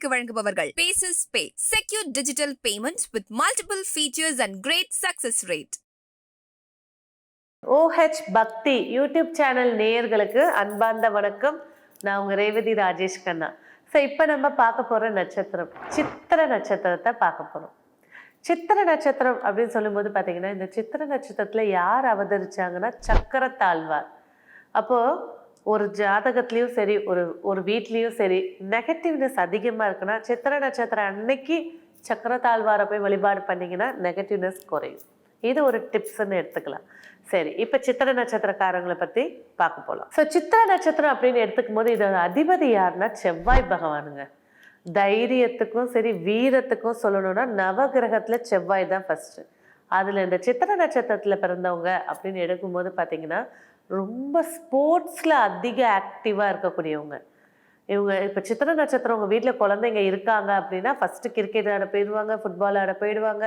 உங்களுக்கு வழங்குபவர்கள். Paces pay secure digital payment with multiple features and great success rate OH Bhakti YouTube channel நேயர்களுக்கு அன்பார்ந்த வணக்கம். நான் உங்க ரேவதி ராஜேஷ் கண்ணா. ஸோ இப்போ நம்ம பார்க்க போகிற நட்சத்திரம் சித்திர நட்சத்திரத்தை பார்க்க போகிறோம் சித்திர நட்சத்திரம் அப்படின்னு சொல்லும்போது பார்த்தீங்கன்னா இந்த சித்திர நட்சத்திரத்தில் யார் அவதரிச்சாங்கன்னா சக்கரத்தாழ்வார். அப்போது ஒரு ஜாதகத்துலேயும் சரி ஒரு ஒரு வீட்லேயும் சரி நெகட்டிவ்னஸ் அதிகமாக இருக்குன்னா சித்திர நட்சத்திரம் அன்னைக்கு சக்கரத்தாழ்வாரை போய் வழிபாடு பண்ணிங்கன்னா நெகட்டிவ்னஸ் குறையும். இது ஒரு டிப்ஸ்ன்னு எடுத்துக்கலாம். சரி இப்போ சித்திர நட்சத்திரக்காரங்களை பற்றி பார்க்க போகலாம் ஸோ சித்திர நட்சத்திரம் அப்படின்னு எடுத்துக்கும் போது இதோட அதிபதி யாருன்னா செவ்வாய் பகவானுங்க. தைரியத்துக்கும் சரி வீரத்துக்கும் சொல்லணும்னா நவகிரகத்தில் செவ்வாய் தான் ஃபஸ்ட்டு அதில் இந்த சித்திர நட்சத்திரத்தில் பிறந்தவங்க அப்படின்னு எடுக்கும்போது பார்த்தீங்கன்னா ரொம்ப ஸ்போர்ட்ஸில் அதிக ஆக்டிவாக இருக்கக்கூடியவங்க. இவங்க இப்போ சித்திர நட்சத்திரம் உங்கள் வீட்டில் குழந்தைங்க இருக்காங்க அப்படின்னா ஃபஸ்ட்டு கிரிக்கெட் ஆட போயிடுவாங்க ஃபுட்பால் ஆட போயிடுவாங்க.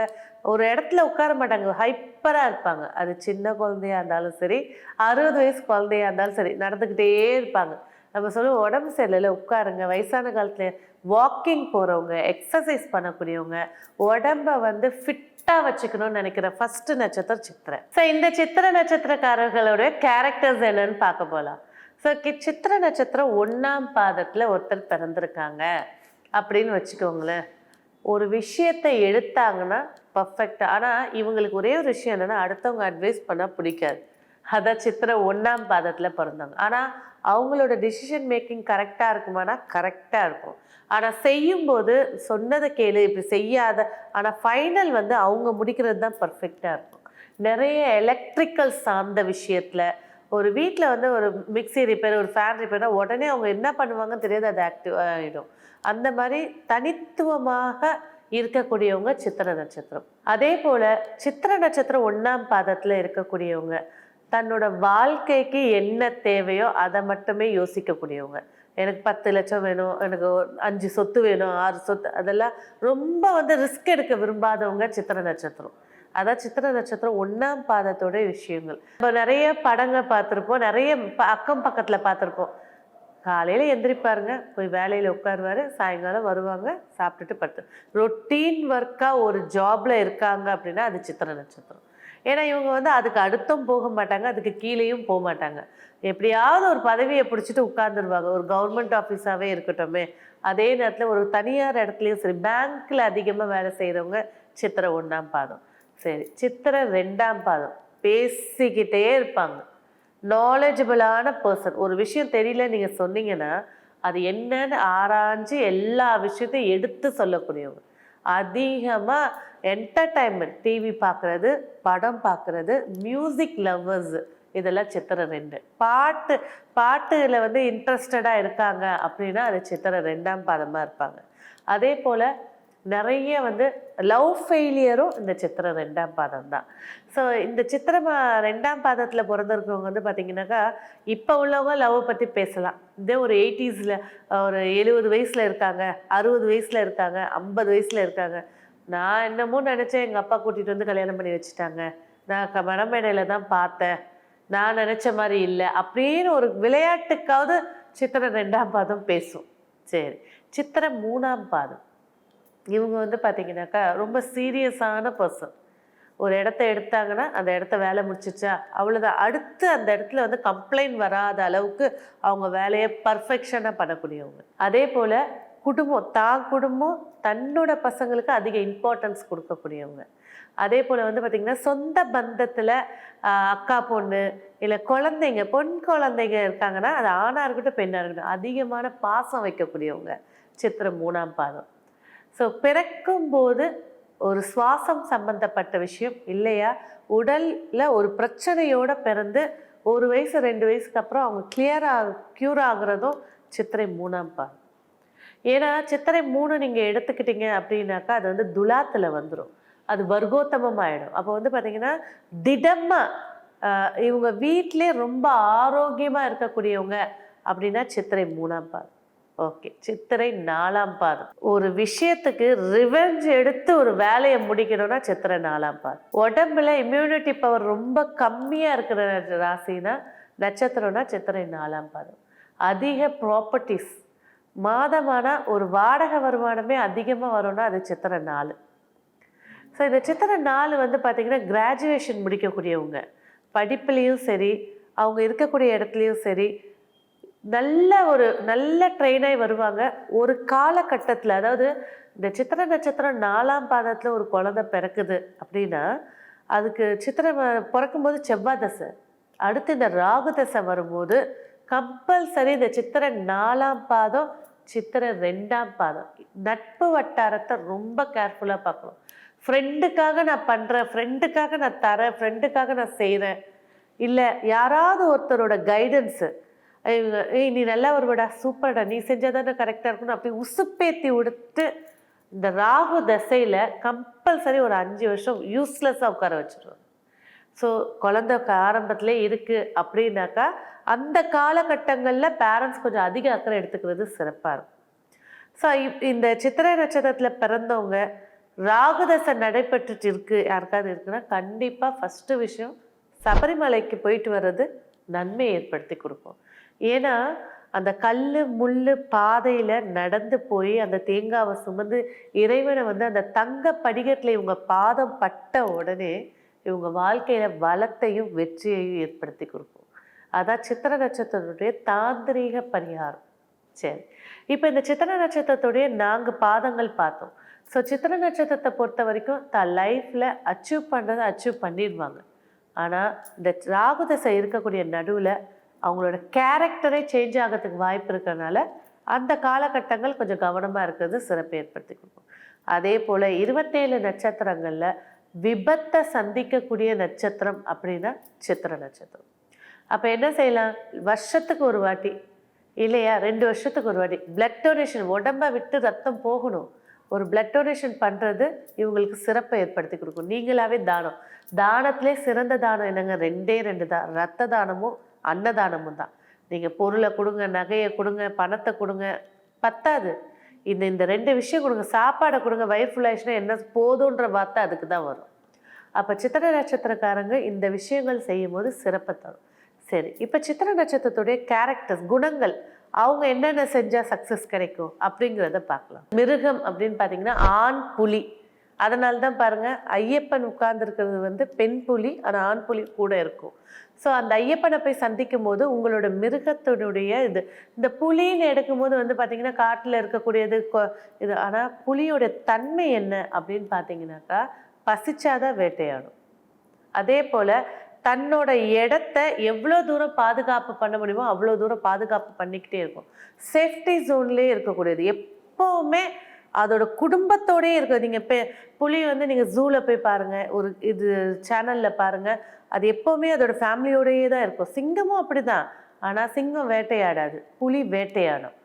ஒரு இடத்துல உட்கார மாட்டாங்க ஹைப்பராக இருப்பாங்க. அது சின்ன குழந்தையா இருந்தாலும் சரி அறுபது வயசு குழந்தையா இருந்தாலும் சரி நடந்துக்கிட்டே இருப்பாங்க. நம்ம சொல்லுவோம் உடம்பு சரியில்லை உட்காருங்க. வயசான காலத்தில் வாக்கிங் போகிறவங்க எக்ஸசைஸ் பண்ணக்கூடியவங்க உடம்ப வந்து ஃபிட்டாக வச்சுக்கணும்னு நினைக்கிற ஃபஸ்ட்டு நட்சத்திரம் சித்திரை. ஸோ இந்த சித்திர நட்சத்திரக்காரர்களுடைய கேரக்டர்ஸ் என்னன்னு பார்க்க போகலாம் ஸோ சித்திர நட்சத்திரம் ஒன்றாம் பாதத்தில் ஒருத்தர் பிறந்திருக்காங்க அப்படின்னு வச்சுக்கோங்களேன். ஒரு விஷயத்தை எடுத்தாங்கன்னா பர்ஃபெக்டாக ஆனால் இவங்களுக்கு ஒரே ஒரு விஷயம் என்னென்னா அடுத்தவங்க அட்வைஸ் பண்ணால் பிடிக்காது. அதான் சித்திரை ஒன்றாம் பாதத்தில் பிறந்தாங்க ஆனால் அவங்களோட டிசிஷன் மேக்கிங் கரெக்டாக இருக்குமானா கரெக்டாக இருக்கும். ஆனால் செய்யும்போது சொன்னதை கேளு இப்படி செய்யாத. ஆனால் ஃபைனல் வந்து அவங்க முடிக்கிறது தான் பர்ஃபெக்டாக இருக்கும். நிறைய எலக்ட்ரிக்கல் சார்ந்த விஷயத்தில் ஒரு வீட்டில் வந்து ஒரு மிக்ஸி ரிப்பேர் ஒரு ஃபேன் ரிப்பேர்னா உடனே அவங்க என்ன பண்ணுவாங்கன்னு தெரியாது அது ஆக்டிவ் ஆகிடும் அந்த மாதிரி தனித்துவமாக இருக்கக்கூடியவங்க சித்திர நட்சத்திரம். அதே போல் சித்திர நட்சத்திரம் ஒன்றாம் பாதத்தில் இருக்கக்கூடியவங்க தன்னோட வாழ்க்கைக்கு என்ன தேவையோ அதை மட்டுமே யோசிக்கக்கூடியவங்க. எனக்கு பத்து லட்சம் வேணும் எனக்கு ஒரு அஞ்சு சொத்து வேணும் ஆறு சொத்து அதெல்லாம் ரொம்ப வந்து ரிஸ்க் எடுக்க விரும்பாதவங்க சித்திர நட்சத்திரம். அதான் சித்திர நட்சத்திரம் ஒன்றாம் பாதத்தோட விஷயங்கள். இப்போ நிறைய படங்கள் பார்த்துருப்போம் நிறைய ப- அக்கம் பக்கத்தில் பார்த்துருப்போம். காலையில் எந்திரிப்பாருங்க போய் வேலையில் உட்காருவாரு சாயங்காலம் வருவாங்க சாப்பிட்டுட்டு படுத்து. ரொட்டீன் ஒர்க்காக ஒரு ஜாபில் இருக்காங்க அப்படின்னா அது சித்திர நட்சத்திரம். ஏன்னா இவங்க வந்து அதுக்கு அடுத்தும் போக மாட்டாங்க அதுக்கு கீழேயும் போக மாட்டாங்க. எப்படியாவது ஒரு பதவியை பிடிச்சிட்டு உட்காந்துருவாங்க ஒரு கவர்மெண்ட் ஆஃபீஸாகவே இருக்கட்டுமே. அதே நேரத்தில் ஒரு தனியார் இடத்துலையும் சரி பேங்க்கில் அதிகமாக வேலை செய்கிறவங்க சித்திரை ஒன்றாம் பாதம். சரி சித்திரை ரெண்டாம் பாதம். பேசிக்கிட்டே இருப்பாங்க. நாலேஜபிளான பர்சன் ஒரு விஷயம் தெரியல நீங்கள் சொன்னீங்கன்னா அது என்னன்னு ஆராய்ஞ்சு எல்லா விஷயத்தையும் எடுத்து சொல்லக்கூடியவங்க. அதிகமாக என்டர்டைன்மெண்ட் டிவி பார்க்குறது படம் பார்க்குறது மியூசிக் லவ்வர்ஸு இதெல்லாம் சித்திரை ரெண்டு. பாட்டு பாட்டுல வந்து இன்ட்ரெஸ்டடாக இருக்காங்க அப்படின்னா அது சித்திரை ரெண்டாம் பாதமாக இருப்பாங்க. அதே போல் நிறைய வந்து லவ் ஃபெயிலியரும் இந்த சித்திரை ரெண்டாம் பாதம் தான். ஸோ இந்த சித்திரை ரெண்டாம் பாதத்தில் பிறந்திருக்கவங்க வந்து பார்த்தீங்கன்னாக்கா இப்போ உள்ளவங்க லவ் பற்றி பேசலாம். இதே ஒரு எயிட்டிஸில் ஒரு எழுபது வயசில் இருக்காங்க அறுபது வயசில் இருக்காங்க ஐம்பது வயசில் இருக்காங்க. நான் என்னமோ நினச்சேன் எங்கள் அப்பா கூட்டிகிட்டு வந்து கல்யாணம் பண்ணி வச்சுட்டாங்க. நான் க மணமேடையில் தான் பார்த்தேன். நான் நினச்ச மாதிரி இல்லை. அப்படின்னு ஒரு விளையாட்டுக்காவது சித்திரை ரெண்டாம் பாதம் பேசும். சரி. சித்திரை மூணாம் பாதம். இவங்க வந்து பார்த்தீங்கன்னாக்கா ரொம்ப சீரியஸான பர்சன் ஒரு இடத்த எடுத்தாங்கன்னா அந்த இடத்த வேலை முடிச்சிச்சா அவ்வளோதான் அடுத்து அந்த இடத்துல வந்து கம்ப்ளைண்ட் வராத அளவுக்கு அவங்க வேலையை பர்ஃபெக்ஷனாக பண்ணக்கூடியவங்க. அதே போல் குடும்பம் தான் குடும்பம் தன்னோட பசங்களுக்கு அதிக இம்பார்ட்டன்ஸ் கொடுக்கக்கூடியவங்க. அதே போல் வந்து பார்த்திங்கன்னா சொந்த பந்தத்தில் அக்கா பொண்ணு இல்லை குழந்தைங்க பொன் குழந்தைங்க இருக்காங்கன்னா அது ஆணாக இருக்கட்டும் பெண்ணாக இருக்கட்டும் அதிகமான பாசம் வைக்கக்கூடியவங்க. சித்திரம் மூணாம் பாதம். ஸோ பிறக்கும்போது ஒரு சுவாசம் சம்பந்தப்பட்ட விஷயம் இல்லையா? உடலில் ஒரு பிரச்சனையோடு பிறந்து ஒரு வயசு ரெண்டு வயசுக்கு அப்புறம் அவங்க கிளியராக க்யூர் ஆகுறதும் சித்திரை மூணாம் பாதம் ஏன்னா சித்திரை மூணு நீங்கள் எடுத்துக்கிட்டீங்க அப்படின்னாக்கா அது வந்து துலாத்தில் வந்துடும் அது வர்க்கோத்தமம் ஆகிடும் அப்போ வந்து பார்த்தீங்கன்னா திடமாக இவங்க வீட்டிலே ரொம்ப ஆரோக்கியமாக இருக்கக்கூடியவங்க அப்படின்னா சித்திரை மூணாம் ஓகே. சித்திரை நாலாம் பாதம். ஒரு விஷயத்துக்கு ரிவெஞ்ச் எடுத்து ஒரு வேலையை முடிக்கணும்னா சித்திரை நாலாம் பாதம். உடம்புல இம்யூனிட்டி பவர் ரொம்ப கம்மியாக இருக்கிற ராசினா நட்சத்திரம்னா சித்திரை நாலாம் பாதம். அதிக ப்ராப்பர்ட்டிஸ் மாதமானா ஒரு வாடகை வருமானமே அதிகமாக வரும்னா அது சித்திரை நாலு. ஸோ இந்த சித்திரை நாலு வந்து பார்த்திங்கன்னா கிராஜுவேஷன் முடிக்கக்கூடியவங்க. படிப்புலேயும் சரி அவங்க இருக்கக்கூடிய இடத்துலையும் சரி நல்ல ஒரு நல்ல ட்ரெயினாகி வருவாங்க. ஒரு காலகட்டத்தில் அதாவது இந்த சித்திரை நட்சத்திரம் நாலாம் பாதத்தில் ஒரு குழந்தை பிறக்குது அப்படின்னா அதுக்கு சித்திரை பிறக்கும்போது செவ்வாய் தசை அடுத்து இந்த ராகு தசை வரும்போது கம்பல்சரி இந்த சித்திரை நாலாம் பாதம் சித்திரை ரெண்டாம் பாதம். நட்பு வட்டாரத்தை ரொம்ப கேர்ஃபுல்லாக பார்க்கணும். ஃப்ரெண்டுக்காக நான் பண்ணுறேன் ஃப்ரெண்டுக்காக நான் தரேன் ஃப்ரெண்டுக்காக நான் செய்கிறேன் இல்லை யாராவது ஒருத்தரோட கைடன்ஸு ஏய் நீ நல்லா வருவடா சூப்பர்டா நீ செஞ்சால் தானே கரெக்டாக இருக்கணும் அப்படி உசுப்பேத்தி விடுத்து இந்த ராகு தசையில் கம்பல்சரி ஒரு அஞ்சு வருஷம் யூஸ்லெஸ்ஸாக உட்கார வச்சுருவாங்க. ஸோ குழந்த ஆரம்பத்திலே இருக்குது அப்படின்னாக்கா அந்த காலகட்டங்களில் பேரண்ட்ஸ் கொஞ்சம் அதிக அக்கறை எடுத்துக்கிறது சிறப்பாக இருக்கும். ஸோ இந்த சித்திரை நட்சத்திரத்தில் பிறந்தவங்க ராகுதசை நடைபெற்றுட்டு இருக்கு யாருக்காவது இருக்குன்னா கண்டிப்பாக ஃபஸ்ட்டு விஷயம் சபரிமலைக்கு போயிட்டு வர்றது நன்மை ஏற்படுத்தி கொடுப்போம் ஏன்னா அந்த கல் முள் பாதையில் நடந்து போய் அந்த தேங்காவை சுமந்து இறைவனை வந்து அந்த தங்க படிக்கட்டில் இவங்க பாதம் பட்ட உடனே இவங்க வாழ்க்கையில் வளத்தையும் வெற்றியையும் ஏற்படுத்தி கொடுக்கும். அதான் சித்திர நட்சத்திரத்துடைய தாந்திரீக பரிகாரம். சரி. இப்போ இந்த சித்திர நட்சத்திரத்துடைய நான்கு பாதங்கள் பார்த்தோம். ஸோ சித்திர நட்சத்திரத்தை பொறுத்த வரைக்கும் தான் லைஃப்பில் அச்சீவ் பண்ணுறதை அச்சீவ் பண்ணிடுவாங்க. ஆனால் இந்த ராகுதசை இருக்கக்கூடிய நடுவில் அவங்களோட கேரக்டரே சேஞ்ச் ஆகிறதுக்கு வாய்ப்பு இருக்கிறனால அந்த காலகட்டங்கள் கொஞ்சம் கவனமாக இருக்கிறது சிறப்பு ஏற்படுத்தி கொடுக்கும். அதே போல் இருபத்தேழு நட்சத்திரங்களில் விபத்தை சந்திக்கக்கூடிய நட்சத்திரம் அப்படின்னா சித்திர நட்சத்திரம். அப்போ என்ன செய்யலாம்? வருஷத்துக்கு ஒரு வாட்டி இல்லையா? ரெண்டு வருஷத்துக்கு ஒரு வாட்டி. பிளட் டொனேஷன் உடம்ப விட்டு ரத்தம் போகணும். ஒரு பிளட் டொனேஷன் பண்ணுறது இவங்களுக்கு சிறப்பை ஏற்படுத்தி கொடுக்கும். நீங்களாவே தானம். தானத்திலே சிறந்த தானம் என்னங்க? ரெண்டே ரெண்டு தான். ரத்த தானமும் அன்னதானமும் தான். நீங்கள் பொருளை கொடுங்க நகையை கொடுங்க பணத்தை கொடுங்க பத்தாது. இந்த இந்த ரெண்டு விஷயம் கொடுங்க சாப்பாடை கொடுங்க வயிறு என்ன போதுன்ற வார்த்தை அதுக்கு தான் வரும். அப்போ சித்திர நட்சத்திரக்காரங்க இந்த விஷயங்கள் செய்யும்போது சிறப்பை தரும். சரி இப்போ சித்திர நட்சத்திரத்துடைய கேரக்டர்ஸ் குணங்கள் அவங்க என்னென்ன செஞ்சால் சக்ஸஸ் கிடைக்கும் அப்படிங்கிறத பார்க்கலாம். மிருகம் அப்படின்னு பார்த்தீங்கன்னா ஆண் புலி. அதனால தான் பாருங்கள் ஐயப்பன் உட்கார்ந்துருக்கிறது வந்து பெண் புலி ஆனால் ஆண் புலி கூட இருக்கும். ஸோ அந்த ஐயப்பனை போய் சந்திக்கும் போது உங்களோட மிருகத்தினுடைய இது இந்த புலின்னு எடுக்கும்போது வந்து பார்த்திங்கன்னா காட்டில் இருக்கக்கூடியது கொ- இது ஆனால் புலியோட தன்மை என்ன அப்படின்னு பார்த்தீங்கன்னாக்கா பசிச்சாதான் வேட்டையாடும். அதே போல் தன்னோட இடத்த எவ்வளோ தூரம் பாதுகாப்பு பண்ண முடியுமோ அவ்வளோ தூரம் பாதுகாப்பு பண்ணிக்கிட்டே இருக்கும். சேஃப்டி ஜோன்லேயே இருக்கக்கூடியது. எப்போவுமே அதோட குடும்பத்தோடயே இருக்கும் நீங்கள் பே புலி வந்து நீங்கள் ஜூவில் போய் பாருங்கள் ஒரு இது சேனலில் பாருங்கள் அது எப்போவுமே அதோட ஃபேமிலியோடையே தான் இருக்கும். சிங்கமும் அப்படிதான். ஆனால் சிங்கம் வேட்டையாடாது. புலி வேட்டையாடும்.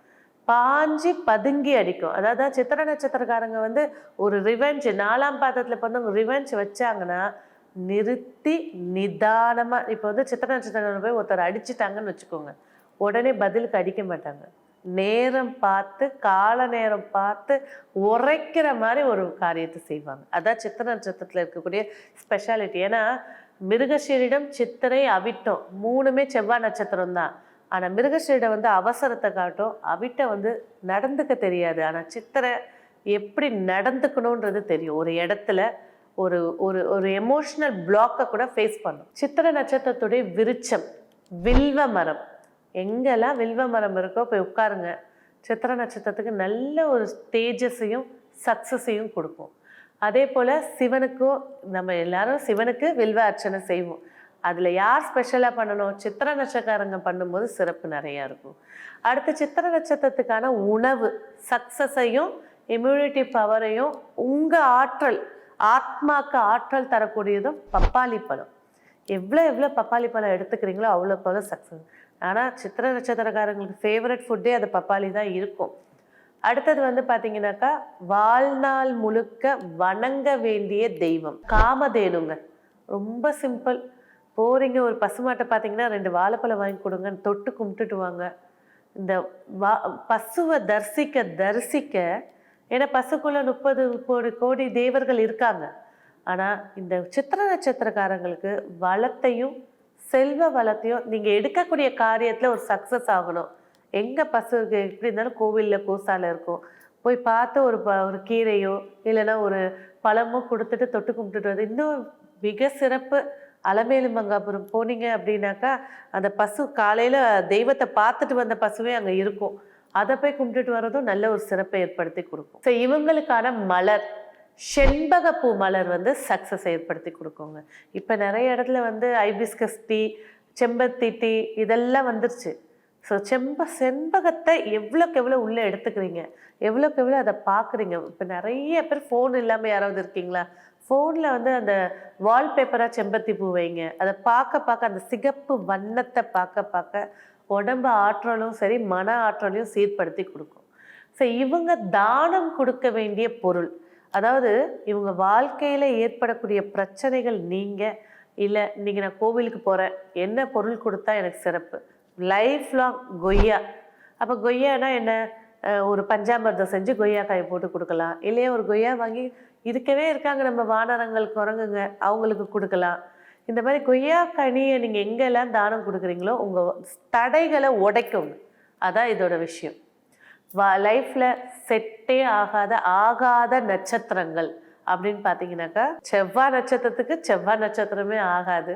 பாஞ்சி பதுங்கி அடிக்கும். அதாவது சித்திர நட்சத்திரக்காரங்க வந்து ஒரு ரிவெஞ்ச் நாலாம் பாதத்தில் பிறந்தவங்க ரிவெஞ்ச் வச்சாங்கன்னா நிறுத்தி நிதானமாக இப்போ வந்து சித்திர நட்சத்திரம் போய் ஒருத்தர் அடிச்சிட்டாங்கன்னு வச்சுக்கோங்க. உடனே பதிலுக்கு அடிக்க மாட்டாங்க. நேரம் பார்த்து கால நேரம் பார்த்து உரைக்கிற மாதிரி ஒரு காரியத்தை செய்வாங்க. அதான் சித்திர நட்சத்திரத்தில் இருக்கக்கூடிய ஸ்பெஷாலிட்டி ஏன்னா மிருகஷீரிடம் சித்திரை அவிட்டம் மூணுமே செவ்வாய் நட்சத்திரம் தான். ஆனால் மிருகஷீரிடம் வந்து அவசரத்தை காட்டும் அவிட்ட வந்து நடந்துக்க தெரியாது. ஆனால் சித்திரை எப்படி நடந்துக்கணுன்றது தெரியும். ஒரு இடத்துல ஒரு ஒரு ஒரு எமோஷ்னல் பிளாக்கை கூட ஃபேஸ் பண்ணும். சித்திர நட்சத்திரத்துடைய விருச்சம் வில்வ மரம். எங்கெல்லாம் வில்வ மரம் இருக்கோ போய் உட்காருங்க. சித்திர நட்சத்திரத்துக்கு நல்ல ஒரு தேஜஸையும் சக்ஸஸையும் கொடுக்கும். அதே போல் சிவனுக்கும் நம்ம எல்லாரும் சிவனுக்கு வில்வ அர்ச்சனை செய்வோம். அதில் யார் ஸ்பெஷலாக பண்ணணும்? சித்திர நட்சத்திரக்காரங்க பண்ணும்போது சிறப்பு நிறையா இருக்கும். அடுத்து சித்திர நட்சத்திரத்துக்கான உணவு சக்ஸஸையும் இம்யூனிட்டி பவரையும் உங்கள் ஆற்றல் ஆத்மாக்கு ஆற்றல் தரக்கூடியதும் பப்பாளி பழம். எவ்வளோ எவ்வளோ பப்பாளி பழம் எடுத்துக்கிறீங்களோ அவ்வளோ அவ்வளோ சக்ஸஸ் ஆனால் சித்திர நட்சத்திரக்காரங்களுக்கு ஃபேவரட் ஃபுட்டே அது பப்பாளி தான் இருக்கும். அடுத்தது வந்து பார்த்தீங்கன்னாக்கா வாழ்நாள் முழுக்க வணங்க வேண்டிய தெய்வம். காமதேனுங்க. ரொம்ப சிம்பிள் போகிறீங்க ஒரு பசுமாட்டை பார்த்தீங்கன்னா ரெண்டு வாழைப்பழம் வாங்கி கொடுங்கன்னு தொட்டு கும்பிட்டுட்டு வாங்க. இந்த வா பசுவை தரிசிக்க தரிசிக்க ஏன்னா பசுக்குள்ள முப்பது கோடி கோடி தேவர்கள் இருக்காங்க. ஆனால் இந்த சித்திர நட்சத்திரக்காரங்களுக்கு வளத்தையும் செல்வ வளத்தையும் நீங்கள் எடுக்கக்கூடிய காரியத்தில் ஒரு சக்ஸஸ் ஆகணும். எங்கே பசு எப்படி இருந்தாலும் கோவிலில் கோசால இருக்கும். போய் பார்த்து ஒரு ப ஒரு கீரையோ இல்லைன்னா ஒரு பழமோ கொடுத்துட்டு தொட்டு கும்பிட்டுட்டு வந்து இன்னும் மிக சிறப்பு அலமேலு மங்காபுரம் போனீங்க அப்படின்னாக்கா அந்த பசு காலையில் தெய்வத்தை பார்த்துட்டு வந்த பசுவே அங்கே இருக்கும். அதை போய் கும்பிட்டுட்டு வர்றதும் நல்ல ஒரு சிறப்பை ஏற்படுத்தி கொடுக்கும். ஸோ இவங்களுக்கான மலர் செண்பகப்பூ மலர் வந்து சக்ஸஸ் ஏற்படுத்தி கொடுக்குங்க. இப்போ நிறைய இடத்துல வந்து ஐபிஸ்கஸ் டீ செம்பருத்தி டீ இதெல்லாம் வந்துருச்சு. ஸோ செம்ப செண்பகத்தை எவ்வளோக்கு எவ்வளோ உள்ளே எடுத்துக்கிறீங்க? எவ்வளோக்கு எவ்வளோ அதை பார்க்குறீங்க? இப்போ நிறைய பேர் ஃபோன் இல்லாமல் யாராவது இருக்கீங்களா? ஃபோனில் வந்து அந்த வால்பேப்பராக செம்பருத்தி பூ வைங்க. அதை பார்க்க பார்க்க அந்த சிகப்பு வண்ணத்தை பார்க்க பார்க்க உடம்பு ஆற்றலும் சரி மன ஆற்றலையும் சீர்படுத்தி கொடுக்கும். ஸோ இவங்க தானம் கொடுக்க வேண்டிய பொருள். அதாவது இவங்க வாழ்க்கையில் ஏற்படக்கூடிய பிரச்சனைகள் நீங்கள் இல்லை இன்றைக்கி நான் கோவிலுக்கு போகிறேன் என்ன பொருள் கொடுத்தா எனக்கு சிறப்பு? லைஃப் லாங் கொய்யா. அப்போ கொய்யானா என்ன? ஒரு பஞ்சாமிர்தம் செஞ்சு கொய்யா காய் போட்டு கொடுக்கலாம். இல்லையே ஒரு கொய்யா வாங்கி இருக்கவே இருக்காங்க நம்ம வானரங்கள் குரங்குங்க அவங்களுக்கு கொடுக்கலாம். இந்த மாதிரி கொய்யா கனியை நீங்கள் எங்கெல்லாம் தானம் கொடுக்குறீங்களோ உங்கள் தடைகளை உடைக்கும் அதான் இதோட விஷயம். லைஃப்பில் செட்டே ஆகாத ஆகாத நட்சத்திரங்கள் அப்படின்னு பார்த்தீங்கன்னாக்கா செவ்வாய் நட்சத்திரத்துக்கு செவ்வாய் நட்சத்திரமே ஆகாது.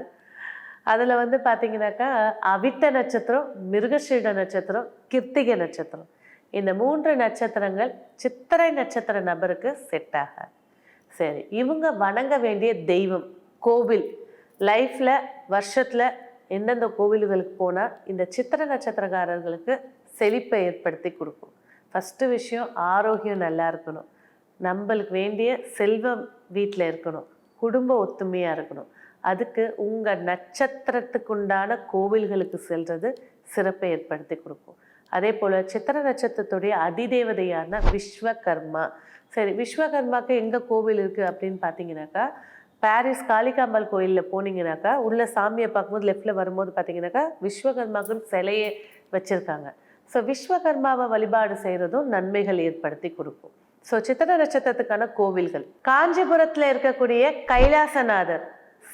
அதில் வந்து பார்த்தீங்கன்னாக்கா அவிட்ட நட்சத்திரம் மிருகஷீட நட்சத்திரம் கிருத்திகை நட்சத்திரம். இந்த மூன்று நட்சத்திரங்கள் சித்திரை நட்சத்திர நபருக்கு செட் ஆகாது. சரி இவங்க வணங்க வேண்டிய தெய்வம் கோவில். லைஃப்பில் வருஷத்தில் எந்தெந்த கோவில்களுக்கு போனால் இந்த சித்திர நட்சத்திரக்காரர்களுக்கு செழிப்பை ஏற்படுத்தி கொடுக்கும். ஃபஸ்ட்டு விஷயம் ஆரோக்கியம் நல்லா இருக்கணும். நம்மளுக்கு வேண்டிய செல்வம் வீட்டில் இருக்கணும். குடும்ப ஒத்துமையாக இருக்கணும். அதுக்கு உங்கள் நட்சத்திரத்துக்குண்டான கோவில்களுக்கு செல்வது சிறப்பை ஏற்படுத்தி கொடுக்கும். அதே போல் சித்திர நட்சத்திரத்துடைய அதிதேவதையான விஸ்வகர்மா. சரி விஸ்வகர்மாவுக்கு எங்கே கோவில் இருக்குது அப்படின்னு பார்த்தீங்கன்னாக்கா பாரிஸ் காளிகாம்பாள் கோயிலில் போனீங்கன்னாக்கா உள்ள சாமியை பார்க்கும்போது லெஃப்டில் வரும்போது பார்த்தீங்கன்னாக்கா விஸ்வகர்மாக்குன்னு சிலையே வச்சுருக்காங்க. ஸோ விஸ்வகர்மாவை வழிபாடு செய்கிறதும் நன்மைகள் ஏற்படுத்தி கொடுக்கும். ஸோ சித்திர நட்சத்திரத்துக்கான கோவில்கள். காஞ்சிபுரத்தில் இருக்கக்கூடிய கைலாசநாதர்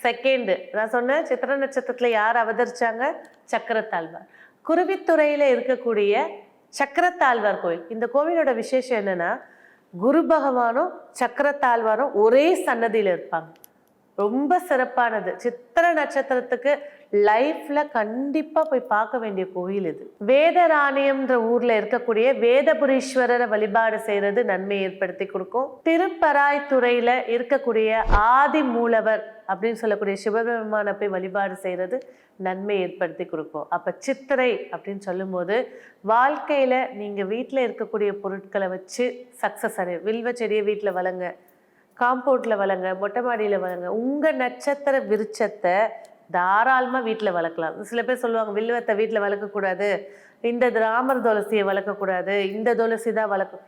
செகண்டு நான் சொன்னேன் சித்திர நட்சத்திரத்தில் யார் அவதரிச்சாங்க? சக்கரத்தாழ்வார். குருவித்துறையில் இருக்கக்கூடிய சக்கரத்தாழ்வார் கோயில் இந்த கோவிலோட விசேஷம் என்னென்னா குரு பகவானும் சக்கரத்தாழ்வாரும் ஒரே சன்னதியில் இருப்பாங்க. ரொம்ப சிறப்பானது. சித்திர நட்சத்திரத்துக்கு லைஃப்ல கண்டிப்பா போய் பார்க்க வேண்டிய கோயில் இது. வேதராணியம்ன்ற ஊர்ல இருக்கக்கூடிய வேதபுரீஸ்வரரை வழிபாடு செய்யறது நன்மை ஏற்படுத்தி கொடுக்கும். திருப்பராய்த்துறையில இருக்கக்கூடிய ஆதி மூலவர் அப்படின்னு சொல்லக்கூடிய சிவபெருமான போய் வழிபாடு செய்யறது நன்மை ஏற்படுத்தி கொடுக்கும். அப்ப சித்திரை அப்படின்னு சொல்லும்போது வாழ்க்கையில நீங்க வீட்டில் இருக்கக்கூடிய பொருட்களை வச்சு சக்சஸ் அடைய வில்வ செடியை வீட்டில் வளங்க. காம்பவுண்டில் வளங்க மொட்டை மாடியில் வளங்க உங்கள் நட்சத்திர விருட்சத்தை தாராளமாக வீட்டில் வளர்க்கலாம். சில பேர் சொல்லுவாங்க வில்வத்தை வீட்டில் வளர்க்கக்கூடாது இந்த ராமர் துளசியை வளர்க்கக்கூடாது இந்த துளசி தான் வளர்க்க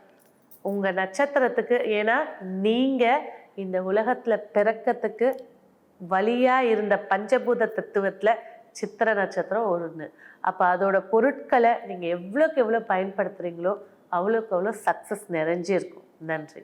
உங்கள் நட்சத்திரத்துக்கு ஏன்னா நீங்கள் இந்த உலகத்தில் பிறக்கத்துக்கு வழியாக இருந்த பஞ்சபூத தத்துவத்தில் சித்திர நட்சத்திரம் ஒன்று அப்போ அதோட பொருட்களை நீங்கள் எவ்வளோக்கு எவ்வளோ பயன்படுத்துகிறீங்களோ அவ்வளோக்கு அவ்வளோ சக்ஸஸ் நிறைஞ்சிருக்கும். நன்றி.